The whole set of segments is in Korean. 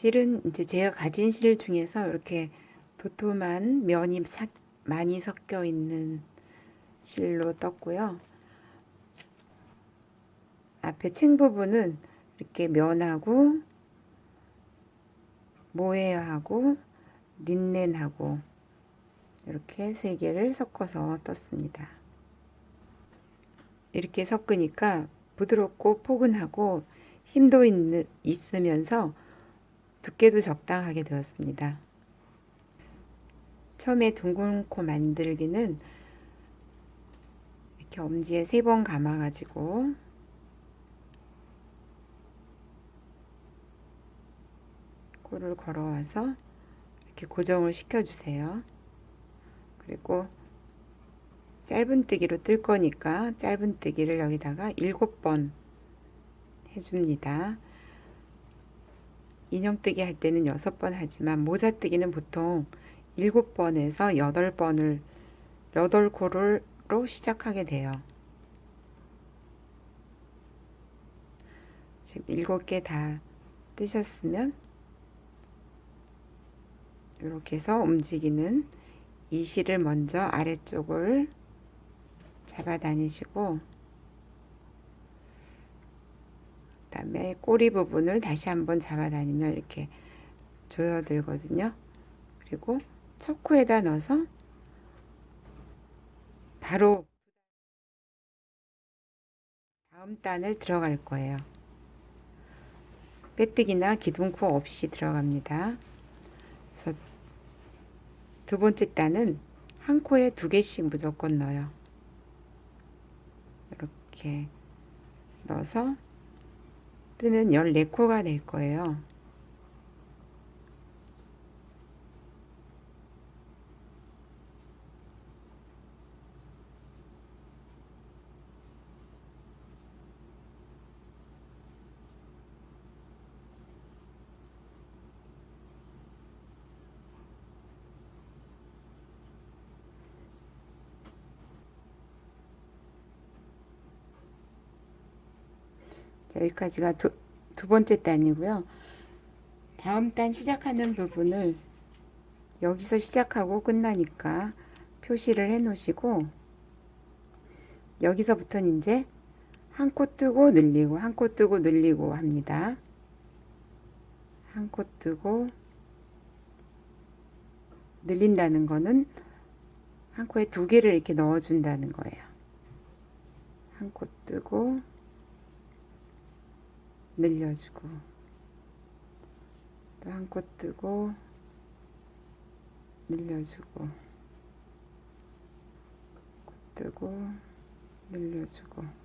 실은 이제 제가 가진 실 중에서 이렇게 도톰한 면이 사- 많이 섞여 있는 실로 떴고요. 앞에 층 부분은 이렇게 면하고 모헤어하고 린넨하고 이렇게 세 개를 섞어서 떴습니다. 이렇게 섞으니까 부드럽고 포근하고 힘도 있는, 있으면서 두께도 적당하게 되었습니다. 처음에 둥근 코 만들기는 이렇게 엄지에 세 번 감아가지고 코를 걸어와서 이렇게 고정을 시켜주세요. 그리고 짧은뜨기로 뜰 거니까 짧은뜨기를 여기다가 일곱 번 해줍니다. 인형뜨기 할 때는 여섯 번 하지만 모자뜨기는 보통 일곱 번에서 여덟 번을 여덟 코를 로 시작하게 돼요. 지금 일곱 개 다 뜨셨으면 이렇게 해서 움직이는 이 실을 먼저 아래쪽을 잡아 다니시고 그다음에 꼬리 부분을 다시 한번 잡아 다니면 이렇게 조여들거든요. 그리고 첫 코에다 넣어서 바로 다음 단을 들어갈 거예요. 빼뜨기나 기둥코 없이 들어갑니다. 그래서 두 번째 단은 한 코에 두 개씩 무조건 넣어요. 이렇게 넣어서 뜨면 14코가 될 거예요. 여기까지가 두, 두 번째 단이고요. 다음 단 시작하는 부분을 여기서 시작하고 끝나니까 표시를 해 놓으시고 여기서부터는 이제 한 코 뜨고 늘리고 한 코 뜨고 늘리고 합니다. 한 코 뜨고 늘린다는 거는 한 코에 두 개를 이렇게 넣어 준다는 거예요. 한 코 뜨고 늘려주고 또한코 뜨고 늘려주고 코 뜨고 늘려주고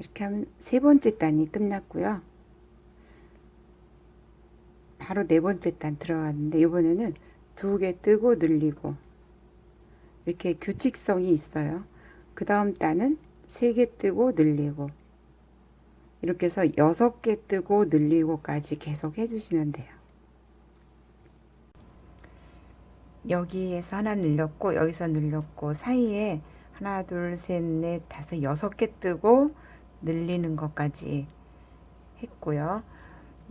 이렇게 하면 세 번째 단이 끝났고요. 바로 네 번째 단 들어갔는데 이번에는 두 개 뜨고 늘리고 이렇게 규칙성이 있어요. 그 다음 단은 세 개 뜨고 늘리고 이렇게 해서 여섯 개 뜨고 늘리고까지 계속 해주시면 돼요. 여기에서 하나 늘렸고 여기서 늘렸고 사이에 하나 둘 셋 넷 다섯 여섯 개 뜨고 늘리는 것까지 했고요.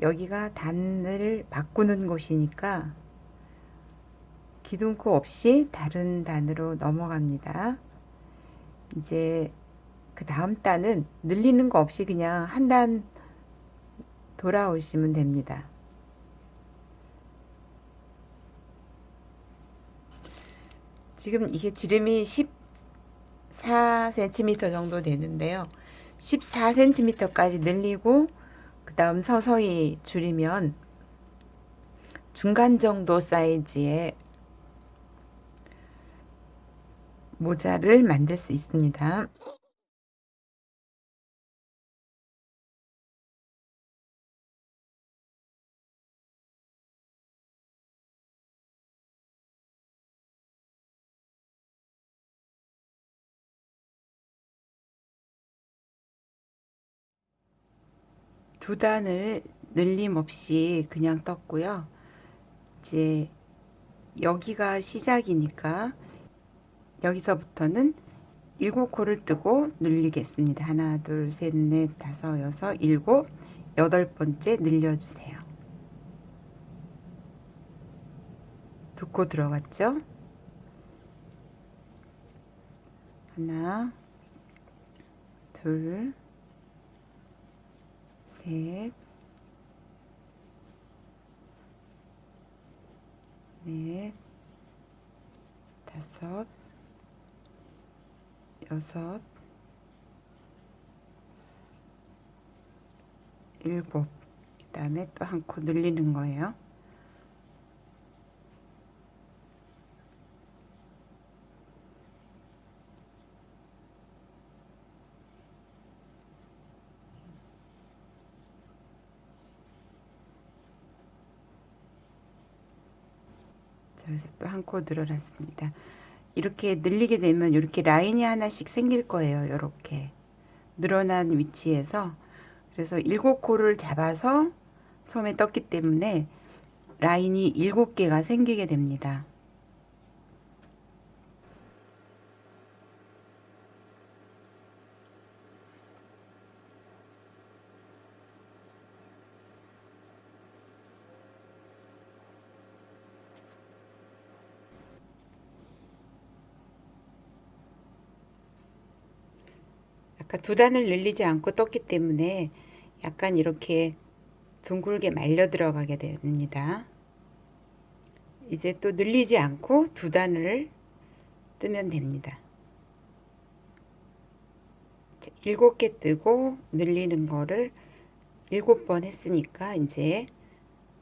여기가 단을 바꾸는 곳이니까 기둥코 없이 다른 단으로 넘어갑니다. 이제 그 다음 단은 늘리는 거 없이 그냥 한 단 돌아오시면 됩니다. 지금 이게 지름이 14cm 정도 되는데요. 14cm까지 늘리고 그 다음 서서히 줄이면 중간 정도 사이즈의 모자를 만들 수 있습니다. 두 단을 늘림 없이 그냥 떴고요. 이제 여기가 시작이니까 여기서부터는 일곱 코를 뜨고 늘리겠습니다. 하나, 둘, 셋, 넷, 다섯, 여섯, 일곱, 여덟 번째 늘려주세요. 두 코 들어갔죠? 하나, 둘, 셋, 넷, 다섯, 여섯, 일곱. 그 다음에 또 한 코 늘리는 거예요. 자, 코 늘어났습니다. 이렇게 늘리게 되면 이렇게 라인이 하나씩 생길 거예요. 이렇게 늘어난 위치에서 그래서 일곱 코를 잡아서 처음에 떴기 때문에 라인이 일곱 개가 생기게 됩니다. 두 단을 늘리지 않고 떴기 때문에 약간 이렇게 둥글게 말려 들어가게 됩니다. 이제 또 늘리지 않고 두 단을 뜨면 됩니다. 일곱 개 뜨고 늘리는 거를 일곱 번 했으니까 이제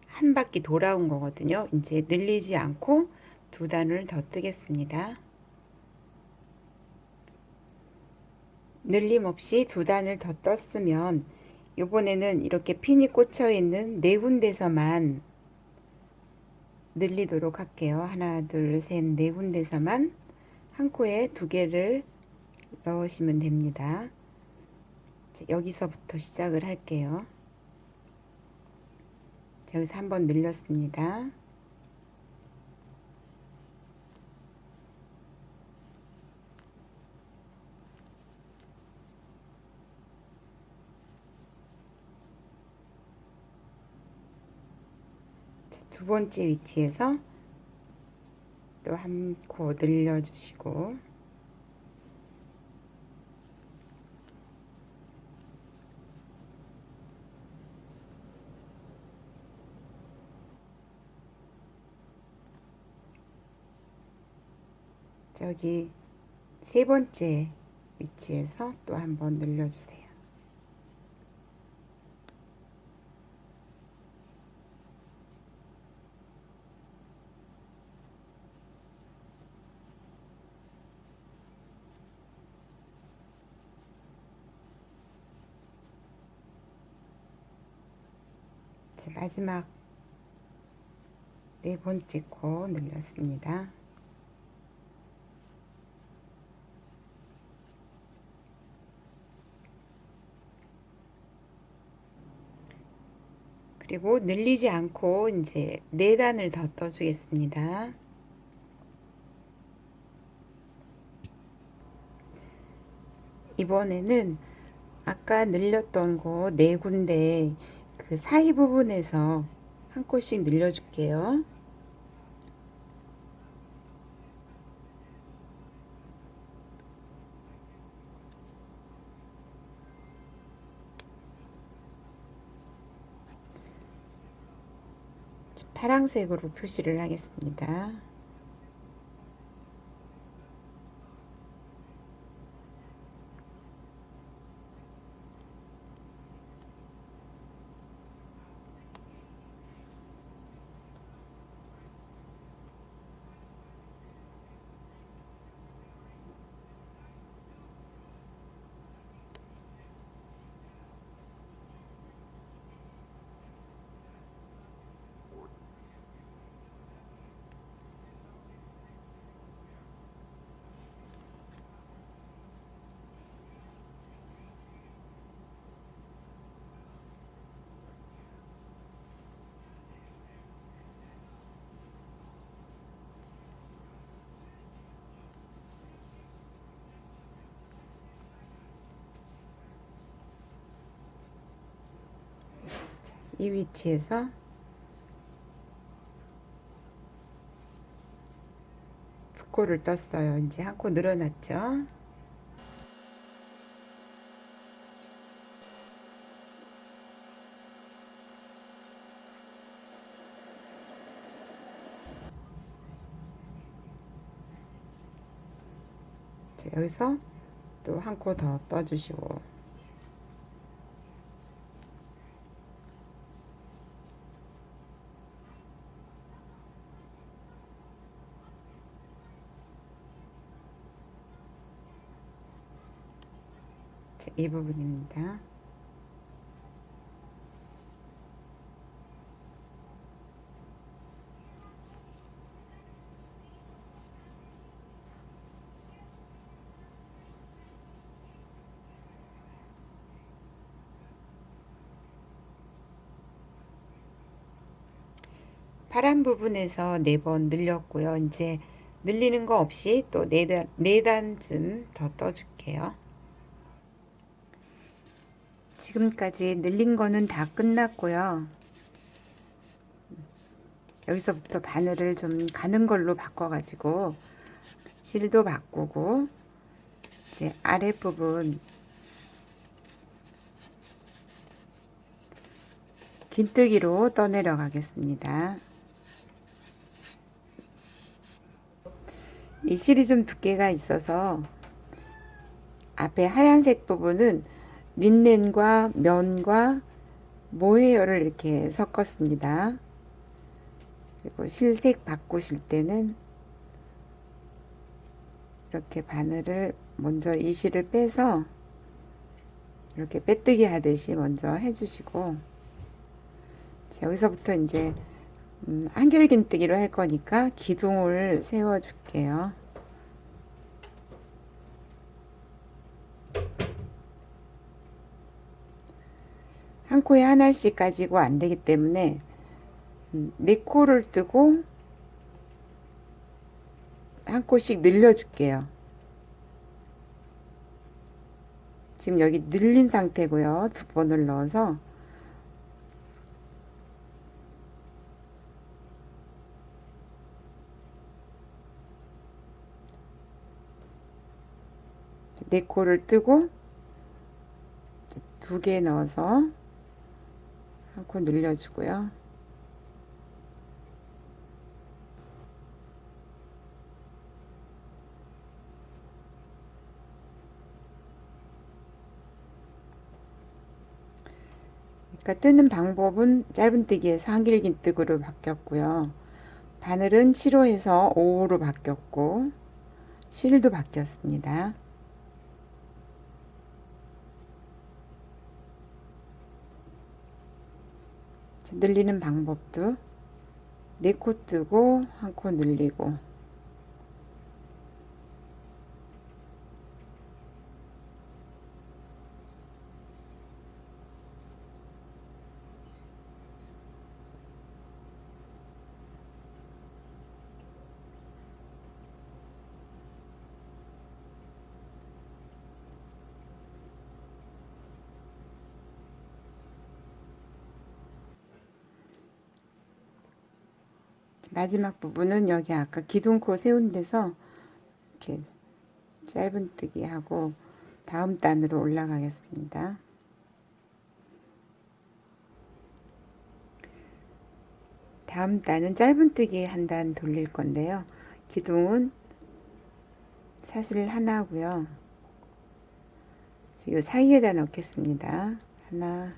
한 바퀴 돌아온 거거든요. 이제 늘리지 않고 두 단을 더 뜨겠습니다. 늘림 없이 두 단을 더 떴으면 이번에는 이렇게 핀이 꽂혀 있는 네 군데서만 늘리도록 할게요. 하나, 둘, 셋, 네 군데서만 한 코에 두 개를 넣으시면 됩니다. 여기서부터 시작을 할게요. 여기서 한번 늘렸습니다. 두 번째 위치에서 또 한 코 늘려주시고 저기 세 번째 위치에서 또 한 번 늘려주세요. 자, 마지막 네 번째 코 늘렸습니다. 그리고 늘리지 않고 이제 네 단을 더 떠주겠습니다. 이번에는 아까 늘렸던 거 네 군데 그 사이 부분에서 한 코씩 늘려줄게요. 파랑색으로 표시를 하겠습니다. 이 위치에서 두 코를 떴어요. 이제 한 코 늘어났죠? 자, 여기서 또 한 코 더 떠주시고 이 부분입니다. 파란 부분에서 네번 늘렸고요. 이제 늘리는 거 없이 또네 단, 네 단쯤 더 떠줄게요. 지금까지 늘린 거는 다 끝났고요. 여기서부터 바늘을 좀 가는 걸로 바꿔가지고 실도 바꾸고 이제 아랫부분 긴뜨기로 떠내려 가겠습니다. 이 실이 좀 두께가 있어서 앞에 하얀색 부분은 린넨과 면과 모헤어를 이렇게 섞었습니다. 그리고 실색 바꾸실 때는 이렇게 바늘을 먼저 이 실을 빼서 이렇게 빼뜨기 하듯이 먼저 해주시고 자, 여기서부터 이제 음, 한결긴뜨기로 할 거니까 기둥을 세워 줄게요. 한 코에 하나씩 가지고 안 되기 때문에 음, 네 코를 뜨고 한 코씩 늘려 줄게요. 지금 여기 늘린 상태고요. 두 번을 넣어서 네 코를 뜨고 두 개 넣어서 한코 늘려주고요. 그러니까 뜨는 방법은 짧은뜨기에서 한길긴뜨기로 바뀌었고요. 바늘은 7호에서 5호로 바뀌었고 실도 바뀌었습니다. 늘리는 방법도 네 코 뜨고 한 코 늘리고 마지막 부분은 여기 아까 기둥코 세운 데서 이렇게 짧은뜨기 하고 다음 단으로 올라가겠습니다. 다음 단은 짧은뜨기 한 단 돌릴 건데요. 기둥은 사실 하나고요. 이 사이에다 넣겠습니다. 하나,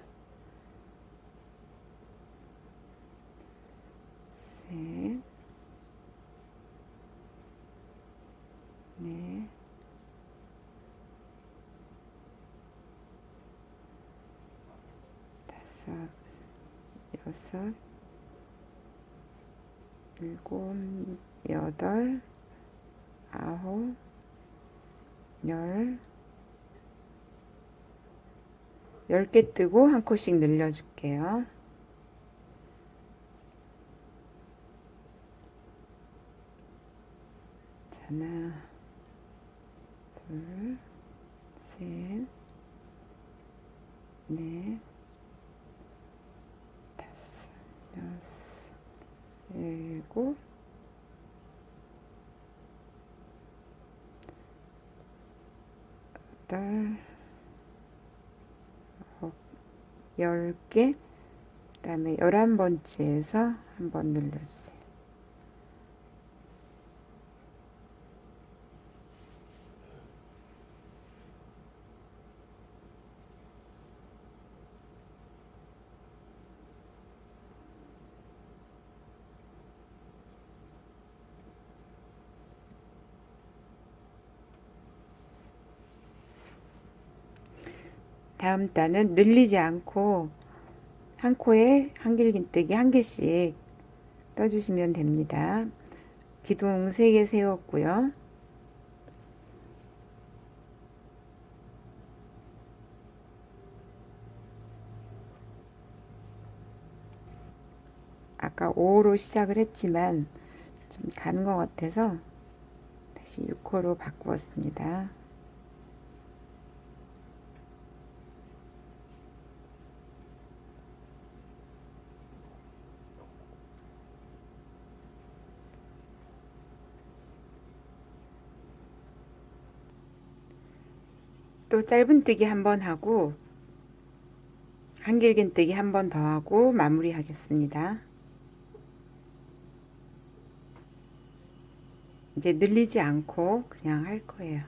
셋, 넷, 다섯, 여섯, 일곱, 여덟, 아홉, 열, 열개 뜨고 한 코씩 늘려줄게요. 하나, 둘, 셋, 넷, 여섯, 일곱, 여덟, 열 개, 그 다음에 열한 번째에서 한번 늘려주세요. 다음 단은 늘리지 않고 한 코에 한길긴뜨기 한 개씩 떠주시면 됩니다. 기둥 3개 세웠고요. 아까 5호로 시작을 했지만 좀 가는 것 같아서 다시 6호로 바꾸었습니다. 또 짧은뜨기 한 번 하고 한길긴뜨기 한 번 더 하고 마무리 하겠습니다. 이제 늘리지 않고 그냥 할 거예요.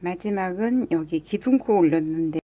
마지막은 여기 기둥코 올렸는데